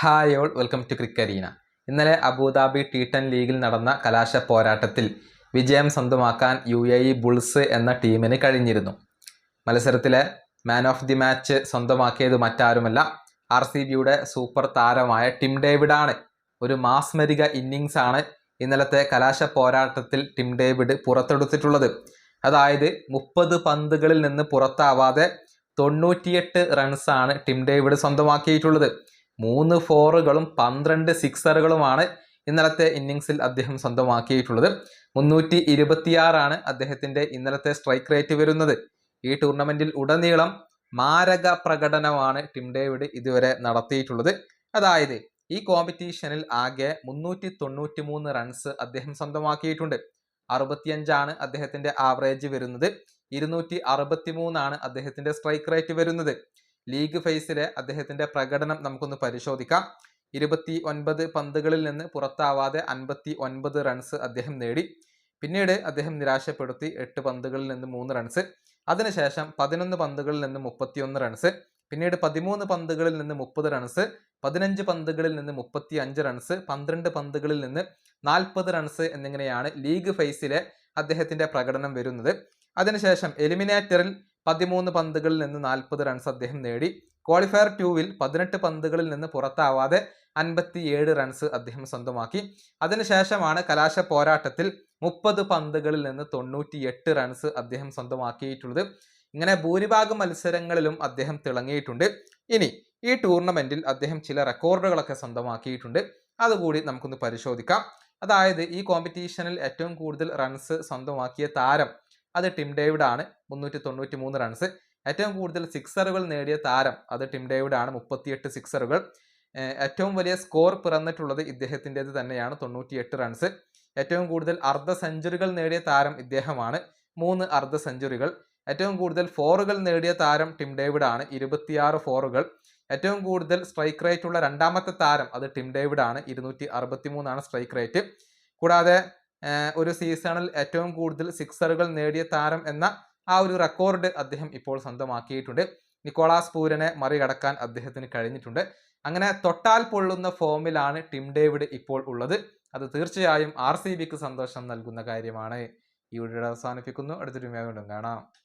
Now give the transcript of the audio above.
Hi all welcome to Crickarena ഇന്നലെ Abu Dhabi T ten ലീഗിൽ നടന്ന കലാശ പോരാട്ടത്തിൽ വിജയം സ്വന്തമാക്കാൻ യു എ ഇ ബുൾസ് എന്ന ടീമിന് കഴിഞ്ഞിരുന്നു. മത്സരത്തിലെ മാൻ ഓഫ് ദി മാച്ച് സ്വന്തമാക്കിയത് മറ്റാരുമല്ല ആർ സി ബിയുടെ സൂപ്പർ താരമായ ടിം ഡേവിഡാണ്. ഒരു മാസ്മരിക ഇന്നിങ്സ് ആണ് ഇന്നലത്തെ കലാശ പോരാട്ടത്തിൽ ടിം ഡേവിഡ് പുറത്തെടുത്തിട്ടുള്ളത്. അതായത് മുപ്പത് പന്തുകളിൽ നിന്ന് പുറത്താവാതെ തൊണ്ണൂറ്റിയെട്ട് റൺസാണ് ടിം ഡേവിഡ് സ്വന്തമാക്കിയിട്ടുള്ളത്. മൂന്ന് ഫോറുകളും പന്ത്രണ്ട് സിക്സറുകളുമാണ് ഇന്നലത്തെ ഇന്നിങ്സിൽ അദ്ദേഹം സ്വന്തമാക്കിയിട്ടുള്ളത്. മുന്നൂറ്റി ഇരുപത്തിയാറാണ് അദ്ദേഹത്തിന്റെ ഇന്നലത്തെ സ്ട്രൈക്ക് റേറ്റ് വരുന്നത്. ഈ ടൂർണമെന്റിൽ ഉടനീളം മാരക പ്രകടനമാണ് ടിം ഡേവിഡ് ഇതുവരെ നടത്തിയിട്ടുള്ളത്. അതായത് ഈ കോമ്പറ്റീഷനിൽ ആകെ മുന്നൂറ്റി തൊണ്ണൂറ്റി മൂന്ന് റൺസ് അദ്ദേഹം സ്വന്തമാക്കിയിട്ടുണ്ട്. അറുപത്തിയഞ്ചാണ് അദ്ദേഹത്തിന്റെ ആവറേജ് വരുന്നത്. ഇരുന്നൂറ്റി അറുപത്തി മൂന്നാണ് അദ്ദേഹത്തിന്റെ സ്ട്രൈക്ക് റേറ്റ് വരുന്നത്. ലീഗ് ഫേസിലെ അദ്ദേഹത്തിന്റെ പ്രകടനം നമുക്കൊന്ന് പരിശോധിക്കാം. ഇരുപത്തി ഒൻപത് പന്തുകളിൽ നിന്ന് പുറത്താവാതെ അൻപത്തി ഒൻപത് റൺസ് അദ്ദേഹം നേടി. പിന്നീട് അദ്ദേഹം നിരാശപ്പെടുത്തി എട്ട് പന്തുകളിൽ നിന്ന് മൂന്ന് റൺസ് അതിനുശേഷം പതിനൊന്ന് പന്തുകളിൽ നിന്ന് മുപ്പത്തിയൊന്ന് റൺസ് പിന്നീട് പതിമൂന്ന് പന്തുകളിൽ നിന്ന് മുപ്പത് റൺസ് പതിനഞ്ച് പന്തുകളിൽ നിന്ന് മുപ്പത്തി അഞ്ച് റൺസ് പന്ത്രണ്ട് പന്തുകളിൽ നിന്ന് നാൽപ്പത് റൺസ് എന്നിങ്ങനെയാണ് ലീഗ് ഫേസിലെ അദ്ദേഹത്തിന്റെ പ്രകടനം വരുന്നത്. അതിനുശേഷം എലിമിനേറ്ററിൽ പതിമൂന്ന് പന്തുകളിൽ നിന്ന് നാൽപ്പത് റൺസ് അദ്ദേഹം നേടി. ക്വാളിഫയർ ടൂവിൽ പതിനെട്ട് പന്തുകളിൽ നിന്ന് പുറത്താവാതെ അൻപത്തിയേഴ് റൺസ് അദ്ദേഹം സ്വന്തമാക്കി. അതിനുശേഷമാണ് കലാശ പോരാട്ടത്തിൽ മുപ്പത് പന്തുകളിൽ നിന്ന് തൊണ്ണൂറ്റിയെട്ട് റൺസ് അദ്ദേഹം സ്വന്തമാക്കിയിട്ടുള്ളത്. ഇങ്ങനെ ഭൂരിഭാഗം മത്സരങ്ങളിലും അദ്ദേഹം തിളങ്ങിയിട്ടുണ്ട്. ഇനി ഈ ടൂർണമെന്റിൽ അദ്ദേഹം ചില റെക്കോർഡുകളൊക്കെ സ്വന്തമാക്കിയിട്ടുണ്ട്. അതുകൂടി നമുക്കൊന്ന് പരിശോധിക്കാം. അതായത് ഈ കോമ്പറ്റീഷനിൽ ഏറ്റവും കൂടുതൽ റൺസ് സ്വന്തമാക്കിയ താരം അത് ടിം ഡേവിഡ് ആണ് മുന്നൂറ്റി തൊണ്ണൂറ്റി മൂന്ന് റൺസ് ഏറ്റവും കൂടുതൽ സിക്സറുകൾ നേടിയ താരം അത് ടിം ഡേവിഡ് ആണ് മുപ്പത്തിയെട്ട് സിക്സറുകൾ ഏറ്റവും വലിയ സ്കോർ പിറന്നിട്ടുള്ളത് ഇദ്ദേഹത്തിന്റെത് തന്നെയാണ്. തൊണ്ണൂറ്റിയെട്ട് റൺസ് ഏറ്റവും കൂടുതൽ അർദ്ധ സെഞ്ചുറികൾ നേടിയ താരം ഇദ്ദേഹമാണ്. മൂന്ന് അർദ്ധ സെഞ്ചുറികൾ ഏറ്റവും കൂടുതൽ ഫോറുകൾ നേടിയ താരം ടിം ഡേവിഡ് ആണ് ഇരുപത്തിയാറ് ഫോറുകൾ ഏറ്റവും കൂടുതൽ സ്ട്രൈക്ക് റേറ്റ് ഉള്ള രണ്ടാമത്തെ താരം അത് ടിം ഡേവിഡ് ആണ് ഇരുന്നൂറ്റി അറുപത്തി മൂന്നാണ് സ്ട്രൈക്ക് റേറ്റ് കൂടാതെ ഒരു സീസണിൽ ഏറ്റവും കൂടുതൽ സിക്സറുകൾ നേടിയ താരം എന്ന ആ ഒരു റെക്കോർഡ് അദ്ദേഹം ഇപ്പോൾ സ്വന്തമാക്കിയിട്ടുണ്ട്. നിക്കോളാസ് പൂരനെ മറികടക്കാൻ അദ്ദേഹത്തിന് കഴിഞ്ഞിട്ടുണ്ട്. അങ്ങനെ തൊട്ടാൽ പൊള്ളുന്ന ഫോമിലാണ് ടിം ഡേവിഡ് ഇപ്പോൾ ഉള്ളത്. അത് തീർച്ചയായും ആർ സി ബിക്ക് സന്തോഷം നൽകുന്ന കാര്യമാണ്. ഈ വീഡിയോ അവസാനിപ്പിക്കുന്നു. അടുത്തൊരു കാണാം.